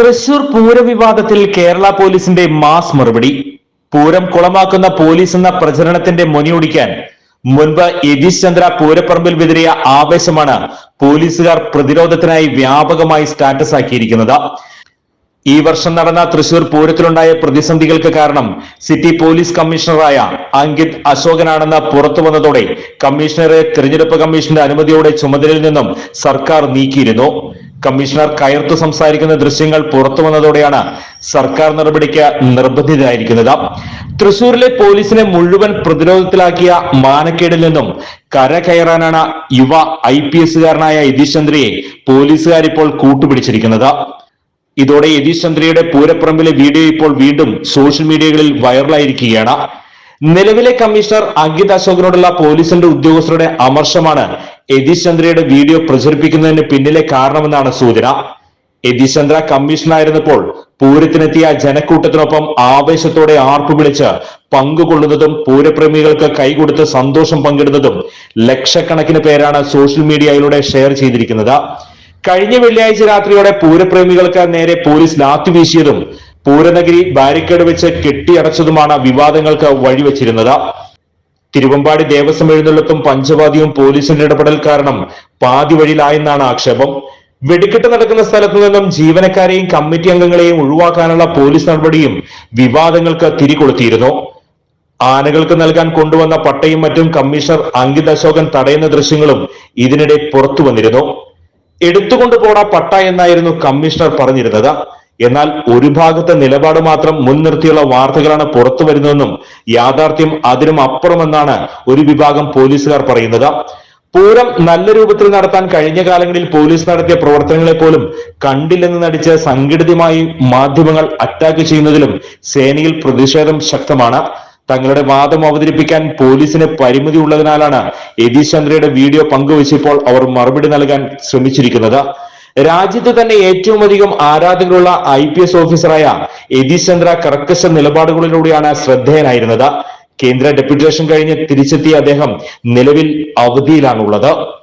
തൃശൂർ പൂരവിവാദത്തിൽ കേരള പോലീസിന്റെ മാസ് മറുപടി. പൂരം കുളമാക്കുന്ന പോലീസ് എന്ന പ്രചരണത്തിന്റെ മൊനിയൊടിക്കാൻ മുൻപ് യതീഷ് ചന്ദ്ര പൂരപ്പറമ്പിൽ വിതറിയ ആവേശമാണ് പോലീസുകാർ പ്രതിരോധത്തിനായി വ്യാപകമായി സ്റ്റാറ്റസ് ആക്കിയിരിക്കുന്നത്. ഈ വർഷം നടന്ന തൃശൂർ പൂരത്തിലുണ്ടായ പ്രതിസന്ധികൾക്ക് കാരണം സിറ്റി പോലീസ് കമ്മീഷണറായ അങ്കിത് അശോകനാണെന്ന് പുറത്തു വന്നതോടെ കമ്മീഷണറെ തിരഞ്ഞെടുപ്പ് കമ്മീഷന്റെ അനുമതിയോടെ ചുമതലയിൽ നിന്നും സർക്കാർ നീക്കിയിരുന്നു. കമ്മീഷണർ കയർത്ത് സംസാരിക്കുന്ന ദൃശ്യങ്ങൾ പുറത്തു വന്നതോടെയാണ് സർക്കാർ നടപടിക്ക് നിർബന്ധിതരായിരിക്കുന്നത്. തൃശൂരിലെ പോലീസിനെ മുഴുവൻ പ്രതിരോധത്തിലാക്കിയ മാനക്കേടിൽ നിന്നും കര കയറാനാണ് യുവ ഐ പി എസുകാരനായ യതീഷ് ചന്ദ്രയെ പോലീസുകാർ ഇപ്പോൾ കൂട്ടുപിടിച്ചിരിക്കുന്നത്. ഇതോടെ യതീഷ് ചന്ദ്രയുടെ പൂരപ്പറമ്പിലെ വീഡിയോ ഇപ്പോൾ വീണ്ടും സോഷ്യൽ മീഡിയകളിൽ വൈറലായിരിക്കുകയാണ്. നിലവിലെ കമ്മീഷണർ അങ്കിത് അശോകനോടുള്ള പോലീസിന്റെ ഉദ്യോഗസ്ഥരുടെ അമർഷമാണ് യതീഷ് ചന്ദ്രയുടെ വീഡിയോ പ്രചരിപ്പിക്കുന്നതിന് പിന്നിലെ കാരണമെന്നാണ് സൂചന. യതീഷ് ചന്ദ്ര കമ്മീഷണറായിരുന്നപ്പോൾ പൂരത്തിനെത്തിയ ജനക്കൂട്ടത്തിനൊപ്പം ആവേശത്തോടെ ആർപ്പ് വിളിച്ച് പങ്കുകൊള്ളുന്നതും പൂരപ്രേമികൾക്ക് കൈകൊടുത്ത് സന്തോഷം പങ്കിടുന്നതും ലക്ഷക്കണക്കിന് പേരാണ് സോഷ്യൽ മീഡിയയിലൂടെ ഷെയർ ചെയ്തിരിക്കുന്നത്. കഴിഞ്ഞ വെള്ളിയാഴ്ച രാത്രിയോടെ പൂരപ്രേമികൾക്ക് നേരെ പോലീസ് ലാത്തി വീശിയതും പൂരനഗരി ബാരിക്കേഡ് വെച്ച് കെട്ടിയടച്ചതുമാണ് വിവാദങ്ങൾക്ക് വഴിവെച്ചിരുന്നത്. തിരുവമ്പാടി ദേവസ്വം എഴുന്നള്ളത്തും പഞ്ചവാദിയും പോലീസിന്റെ ഇടപെടൽ കാരണം പാതി വഴിയിലായെന്നാണ് ആക്ഷേപം. വെടിക്കെട്ട് നടക്കുന്ന സ്ഥലത്തു നിന്നും ജീവനക്കാരെയും കമ്മിറ്റി അംഗങ്ങളെയും ഒഴിവാക്കാനുള്ള പോലീസ് നടപടിയും വിവാദങ്ങൾക്ക് തിരികൊളുത്തിയിരുന്നു. ആനകൾക്ക് നൽകാൻ കൊണ്ടുവന്ന പട്ടയും മറ്റും കമ്മീഷണർ അങ്കിത് അശോകൻ തടയുന്ന ദൃശ്യങ്ങളും ഇതിനിടെ പുറത്തു വന്നിരുന്നു. എടുത്തുകൊണ്ടു പോടാ പട്ട എന്നായിരുന്നു കമ്മീഷണർ പറഞ്ഞിരുന്നത്. എന്നാൽ ഒരു ഭാഗത്തെ നിലപാട് മാത്രം മുൻനിർത്തിയുള്ള വാർത്തകളാണ് പുറത്തു വരുന്നതെന്നും യാഥാർത്ഥ്യം അതിനും അപ്പുറമെന്നാണ് ഒരു വിഭാഗം പോലീസുകാർ പറയുന്നത്. പൂരം നല്ല രൂപത്തിൽ നടത്താൻ കഴിഞ്ഞ കാലങ്ങളിൽ പോലീസ് നടത്തിയ പ്രവർത്തനങ്ങളെ പോലും കണ്ടില്ലെന്ന് നടിച്ച് സംഘടിതമായി മാധ്യമങ്ങൾ അറ്റാക്ക് ചെയ്യുന്നതിലും സേനയിൽ പ്രതിഷേധം ശക്തമാണ്. തങ്ങളുടെ വാദം അവതരിപ്പിക്കാൻ പോലീസിന് പരിമിതി ഉള്ളതിനാലാണ് യതീഷ് ചന്ദ്രയുടെ വീഡിയോ പങ്കുവച്ചപ്പോൾ അവർ മറുപടി നൽകാൻ ശ്രമിച്ചിരിക്കുന്നത്. രാജ്യത്ത് തന്നെ ഏറ്റവും അധികം ആരാധകരുള്ള ഐ പി എസ് ഓഫീസറായ യതീഷ് ചന്ദ്ര കർക്കശ നിലപാടുകളിലൂടെയാണ് ശ്രദ്ധേയനായിരുന്നത്. കേന്ദ്ര ഡെപ്യൂട്ടേഷൻ കഴിഞ്ഞ് തിരിച്ചെത്തിയ അദ്ദേഹം നിലവിൽ അവധിയിലാണുള്ളത്.